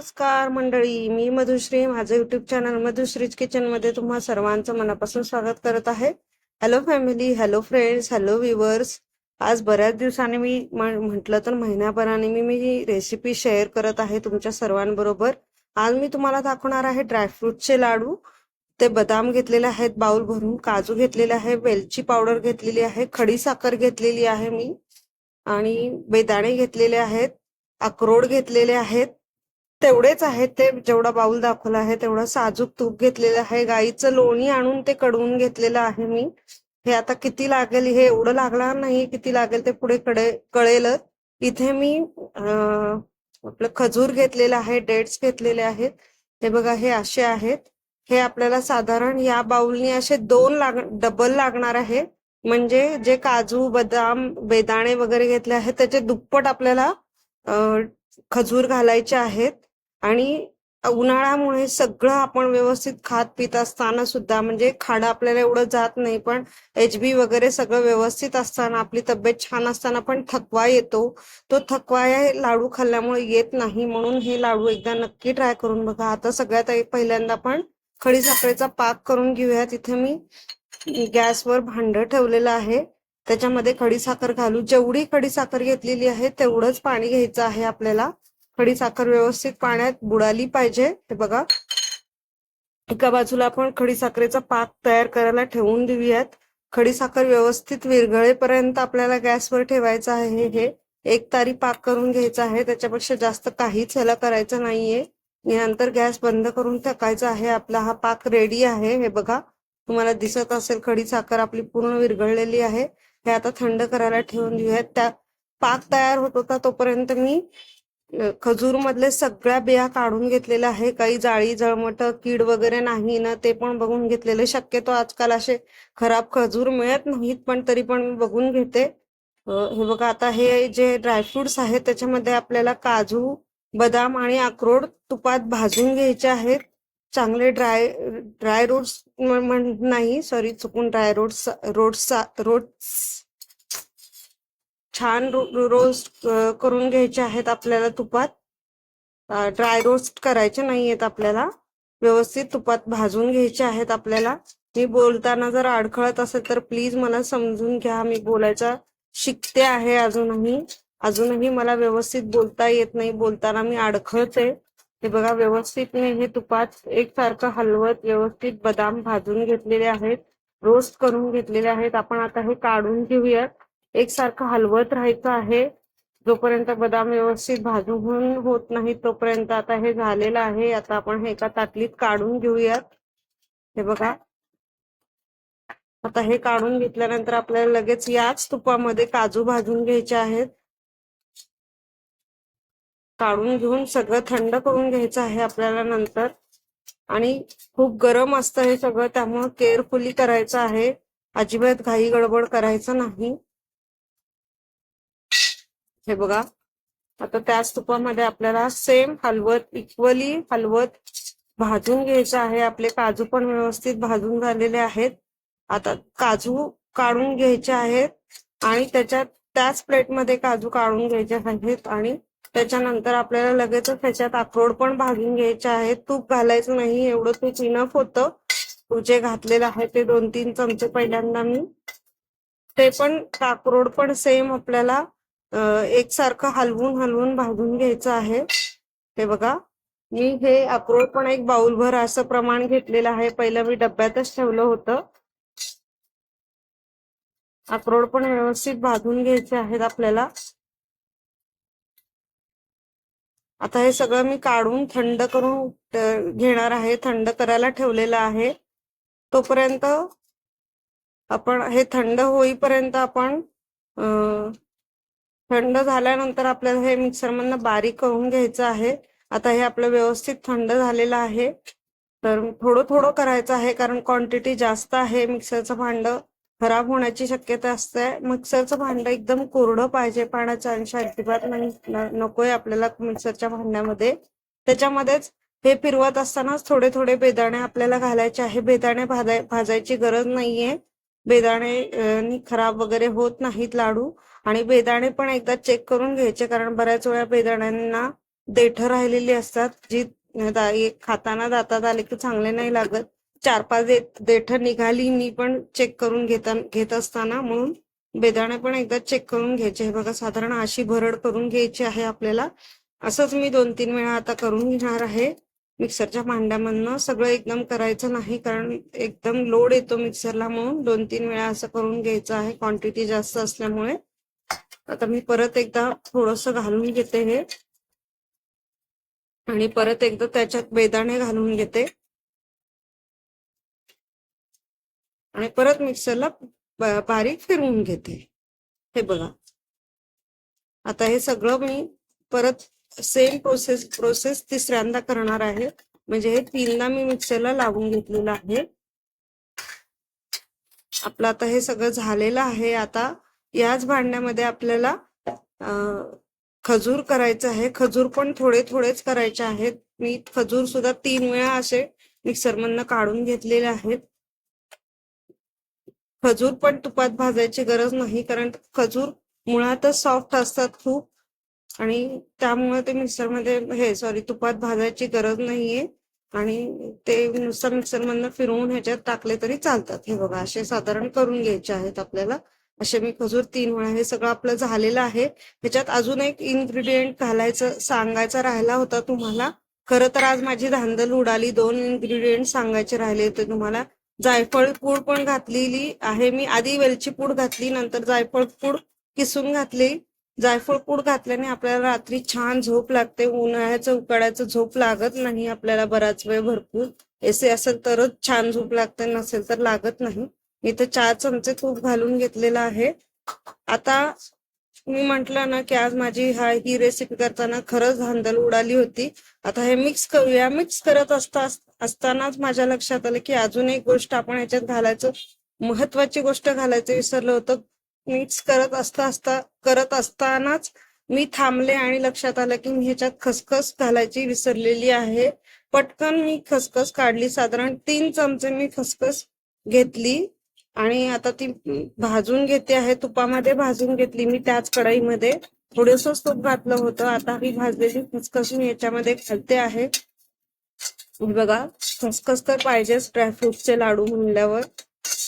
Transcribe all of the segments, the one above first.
नमस्कार मंडळी मी मधुश्री. माझं युट्यूब चॅनल मधुश्रीज किचनमध्ये तुम्हा सर्वांचं मनापासून स्वागत करत आहे. Hello family hello friends hello viewers आज बऱ्याच दिवसाने मी म्हटलं तर महिन्याभराने मी मी रेसिपी शेअर करत आहे तुमच्या सर्वांबरोबर. आज मी तुम्हाला दाखवणार आहे ड्रायफ्रूटचे लाडू. ते बदाम घेतलेले आहेत बाउल भरून काजू घेतलेले आहे वेलची पावडर घेतलेली आहे खडी साखर घेतलेली आहे मी. आणि बेदाणे घेतलेले आहेत अक्रोड घेतलेले आहेत. तेवढेच आहेत ते जेवढा बाऊल दाखवला आहे तेवढं साजूक तूप घेतलेलं आहे. गाईचं लोणी आणून ते कडवून घेतलेलं आहे मी. हे आता किती लागेल हे एवढं लागणार नाही किती लागेल ते पुढे कडे कळेलच. इथे मी आपलं खजूर घेतलेलं आहे डेट्स घेतलेले आहेत. हे बघा हे असे आहेत. हे आपल्याला साधारण या बाउलनी असे दोन लाग डबल लागणार आहे. म्हणजे जे काजू बदाम बेदाणे वगैरे घेतले आहेत त्याचे दुप्पट आपल्याला खजूर घालायचे आहेत. आणि उन्हाळ्यामुळे सगळं आपण व्यवस्थित खात पित असताना सुद्धा म्हणजे खाडं आपल्याला एवढं जात नाही पण एच बी वगैरे सगळं व्यवस्थित असताना आपली तब्येत छान असताना पण थकवा येतो. तो थकवा या लाडू खाल्ल्यामुळे येत नाही म्हणून हे लाडू एकदा नक्की ट्राय करून बघा. आता सगळ्यात पहिल्यांदा आपण खडी साखरेचा पाक करून घेऊया. तिथे मी गॅसवर भांड ठेवलेलं आहे. त्याच्यामध्ये खडी साखर घालू. जेवढी खडी साखर घेतलेली आहे तेवढंच पाणी घ्यायचं आहे आपल्याला. खडी साखर व्यवस्थित पाण्यात बुडाली पाहिजे. हे बघा. एका बाजूला आपण खडी साखरेचा पाक तयार करायला ठेवून देऊयात. खडी साखर व्यवस्थित विरघळेपर्यंत आपल्याला गॅसवर ठेवायचं आहे. हे एक तारी पाक करून घ्यायचा आहे. त्याच्यापेक्षा जास्त काहीच ह्याला करायचं नाहीये. नंतर गॅस बंद करून टाकायचा आहे. आपला हा पाक रेडी आहे. हे बघा. तुम्हाला दिसत असेल खडी साखर आपली पूर्ण विरघळलेली आहे. हे आता थंड करायला ठेवून देऊयात. त्या पाक तयार होत होता तोपर्यंत मी खजूर मधले सगळ्या बिया काढून घेतलेल्या आहे. काही जाळी जळमट कीड वगैरे नाही ना ते पण बघून घेतलेले. शक्यतो आजकाल असे खराब खजूर मिळत नाहीत पण तरी पण मी बघून घेते. हे बघा आता हे जे ड्रायफ्रुट्स आहेत त्याच्यामध्ये आपल्याला काजू बदाम आणि अक्रोड तुपात भाजून घ्यायचे आहेत. चांगले ड्राय ड्राय रोड्स नाही सॉरी चुकून ड्राय रोट्स रोट्स रोट्स छान रो- रोस्ट करून घ्यायचे आहेत आपल्याला तुपात. ड्राय रोस्ट करायचे नाहीयेत आपल्याला. व्यवस्थित तुपात भाजून घ्यायचे आहेत आपल्याला. मी बोलताना जर अडखळत असेल तर प्लीज मला समजून घ्या. मी बोलायचा शिकते आहे अजूनही. अजूनही मला व्यवस्थित बोलता येत नाही. बोलताना मी अडखळते. हे बघा व्यवस्थित मी हे तुपात एकसारखं हलवत व्यवस्थित बदाम भाजून घेतलेले आहेत. रोस्ट करून घेतलेले आहेत. आपण आता हे काढून घेऊयात. एकसारखं हलवत राहायचं आहे. जोपर्यंत बदाम व्यवस्थित भाजून होत नाही तोपर्यंत आता हे झालेलं आहे. आता आपण हे एका ताटलीत काढून घेऊयात. हे बघा. आता हे काढून घेतल्यानंतर आपल्याला लगेच याच तुपामध्ये काजू भाजून घ्यायचे आहेत. काढून घेऊन सगळं थंड करून घ्यायचं आहे आपल्याला नंतर. आणि खूप गरम असतं हे सगळं त्यामुळं केअरफुली करायचं आहे. अजिबात घाई गडबड करायचं नाही. हे बघा. आता त्याच तुपामध्ये आपल्याला सेम हलवत इक्वली हलवत भाजून घ्यायचं आहे. आपले काजू पण व्यवस्थित भाजून झालेले आहेत. आता काजू काढून घ्यायचे आहेत आणि त्याच्यात त्याच प्लेटमध्ये काजू काढून घ्यायचे आहेत आणि त्याच्यानंतर आपल्याला लगेचच त्याच्यात अक्रोड पण भाजून घ्यायचे आहेत. तूप घालायचं नाही एवढं तूप इनफ होतं. तू जे घातलेलं आहे ते दोन तीन चमचे पहिल्यांदा मी. ते पण अक्रोड पण सेम आपल्याला एकसारखं हलवून हलवून भाजून घ्यायचं आहे. हे बघा. मी हे अक्रोड पण एक बाउलभर असं प्रमाण घेतलेलं आहे. पहिलं मी डब्यातच ठेवलं होतं. अक्रोड पण व्यवस्थित भाजून घ्यायचे आहेत आपल्याला. आता हे सगळं मी काढून थंड करून घेणार आहे. थंड करायला ठेवलेलं आहे. तोपर्यंत आपण हे थंड होईपर्यंत आपण थंड झाल्यानंतर आपल्याला हे मिक्सरमधनं बारीक करून घ्यायचं आहे. आता हे आपलं व्यवस्थित थंड झालेलं आहे. तर थोडं थोडं करायचं आहे कारण क्वांटिटी जास्त आहे. मिक्सरचं भांड खराब होण्याची शक्यता असते. मिक्सरचं भांड एकदम कोरडं पाहिजे पाण्याचा अंश अजिबात नाही नकोय आपल्याला मिक्सरच्या भांड्यामध्ये. त्याच्यामध्येच हे फिरवत असतानाच थोडे थोडे बेदाणे आपल्याला घालायचे आहे. बेदाणे भाजाय भाजायची गरज नाहीये. बेदाणे खराब वगैरे होत नाहीत लाडू. आणि बेदाणे पण एकदा चेक करून घ्यायचे कारण बऱ्याच वेळा बेदाण्यांना देठ राहिलेली असतात जी दा- खाताना दातात आले की चांगले नाही लागत. चार पाच दे- देठ निघाली मी पण चेक करून घेता घेत असताना म्हणून बेदाणे पण एकदा चेक करून घ्यायचे. हे बघा साधारण अशी भरड करून घ्यायची आहे आपल्याला. असंच मी दोन तीन वेळा आता करून घेणार आहे. मिक्सरच्या भांड्यामधनं सगळं एकदम करायचं नाही कारण एकदम लोड येतो मिक्सरला म्हणून. दोन तीन वेळा असं करून घ्यायचं आहे. क्वांटिटी जास्त असल्यामुळे. आता मी परत एकदा थोडस घालून घेते हे. आणि परत एकदा त्याच्यात बेदाणे घालून घेते. आणि परत मिक्सरला बारीक फिरवून घेते. हे बघा. आता हे सगळं मी परत सेम प्रोसेस प्रोसेस तिसऱ्यांदा करणार आहे. म्हणजे हे तीनदा मी मिक्सरला लावून घेतलेलं आहे. आपलं आता हे सगळं झालेलं आहे. आता याच भांड्यामध्ये आपल्याला खजूर करायचं आहे. खजूर पण थोडे थोडेच करायचे आहेत. मी खजूर सुद्धा तीन वेळा असे मिक्सरमधनं काढून घेतलेले आहेत. खजूर पण तुपात भाजायची गरज नाही कारण खजूर मुळातच सॉफ्ट असतात खूप. आणि त्यामुळे ते मिक्सरमध्ये हे सॉरी तुपात भाजायची गरज नाहीये. आणि ते नुसतं मिक्सरमधनं फिरवून ह्याच्यात टाकले तरी चालतात. हे बघा असे साधारण करून घ्यायचे आहेत आपल्याला. मी खजूर तीन वेळा हे सगळं आपलं झालेलं आहे. ह्याच्यात अजून एक इन्ग्रेडियंट घालायचं सांगायचा राहिला होता तुम्हाला. खरं तर आज माझी धांदल उडाली दोन इन्ग्रेडियंट सांगायचे राहिले होते तुम्हाला. जायफळ पूड पण घातलेली आहे मी. आधी वेलची पूड घातली नंतर जायफळ पूड किसून घातली. जायफळ पूड घातल्याने आपल्याला रात्री छान झोप लागते. उन्हाळ्याचं उकाड्याचं झोप लागत नाही आपल्याला बराच वेळ भरपूर. एसे असेल तरच छान झोप लागते नसेल तर लागत नाही. मी तर चार चमचे तूप घालून घेतलेलं आहे. आता मी म्हटलं ना की आज माझी हा ही रेसिपी करताना खरंच धांदल उडाली होती. आता हे मिक्स करूया. मिक्स करत असता असतानाच माझ्या लक्षात आलं की अजून एक गोष्ट आपण ह्याच्यात घालायचं. महत्वाची गोष्ट घालायचं विसरलं होतं. मिक्स करत असता असता करत असतानाच मी थांबले आणि लक्षात आलं की मी ह्याच्यात खसखस घालायची विसरलेली आहे. पटकन मी खसखस काढली. साधारण तीन चमचे मी खसखस घेतली. आणि आता ती भाजून घेते आहे तुपामध्ये भाजून घेतली मी त्याच कढईमध्ये. थोडस तूप घातलं होतं आता ही भाजलेली खसखस मी याच्यामध्ये घालते आहे. बघा खसखस तर पाहिजेच ड्रायफ्रुटचे लाडू म्हणल्यावर.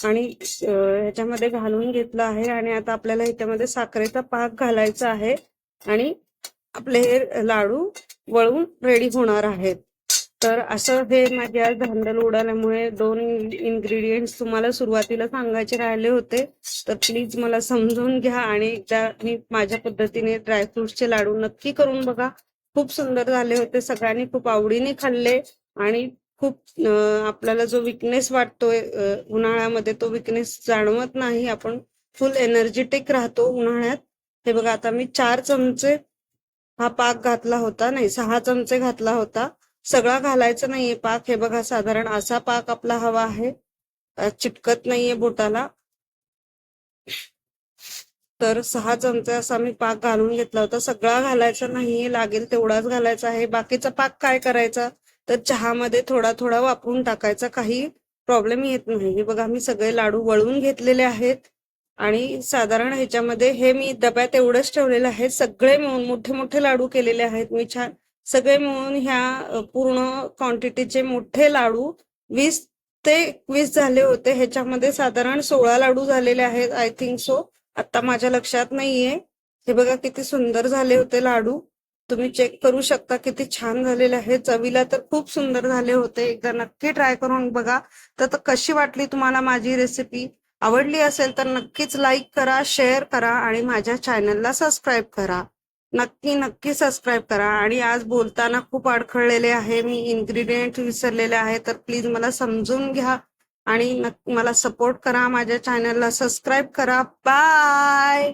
आणि ह्याच्यामध्ये घालून घेतलं आहे आणि आता आपल्याला ह्याच्यामध्ये साखरेचा पाक घालायचा आहे. आणि आपले हे लाडू वळून रेडी होणार आहेत. तर असं हे माझ्या धांडल उडाल्यामुळे दोन इन्ग्रेडियंट्स तुम्हाला सुरुवातीला सांगायचे राहिले होते. तर प्लीज मला समजून घ्या आणि एकदा मी माझ्या पद्धतीने ड्रायफ्रुट्सचे लाडू नक्की करून बघा. खूप सुंदर झाले होते सगळ्यांनी खूप आवडीने खाल्ले आणि खूप आपल्याला जो विकनेस वाटतोय उन्हाळ्यामध्ये तो विकनेस जाणवत नाही. आपण फुल एनर्जेटिक राहतो उन्हाळ्यात. हे बघा आता मी चार चमचे हा पाक घातला होता नाही सहा चमचे घातला होता. सगळा घालायचा नाहीये पाक. हे बघा साधारण असा पाक आपला हवा आहे. चिटकत नाहीये बोटाला. तर सहा चमचे असा मी पाक घालून घेतला होता. सगळा घालायचा नाहीये लागेल तेवढाच घालायचा आहे. बाकीचा पाक काय करायचा? तर चहामध्ये थोडा थोडा वापरून टाकायचा. काही प्रॉब्लेम येत नाही. हे बघा मी सगळे लाडू वळून घेतलेले आहेत. आणि साधारण ह्याच्यामध्ये हे मी डब्यात एवढंच ठेवलेलं आहे. सगळे मिळून मोठे मोठे लाडू केलेले आहेत. मी छान सगळे मिळून ह्या पूर्ण क्वांटिटीचे मोठे लाडू वीस ते एकवीस झाले होते. ह्याच्यामध्ये साधारण सोळा लाडू झालेले आहेत आय थिंक सो आता माझ्या लक्षात नाहीये. हे बघा किती सुंदर झाले होते लाडू. तुम्ही चेक करू शकता किती छान झालेले आहेत. चवीला तर खूप सुंदर झाले होते. एकदा नक्की ट्राय करून बघा. तर तर कशी वाटली तुम्हाला माझी रेसिपी आवडली असेल तर नक्कीच लाईक करा शेअर करा आणि माझ्या चॅनलला सबस्क्राईब करा. नक्की नक्की सबस्क्राईब करा. आणि आज बोलताना खूप अडखळलेले आहे. मी इन्ग्रेडियंट विसरलेले आहे. तर प्लीज मला समजून घ्या आणि मला सपोर्ट करा. माझ्या चॅनलला सबस्क्राईब करा. बाय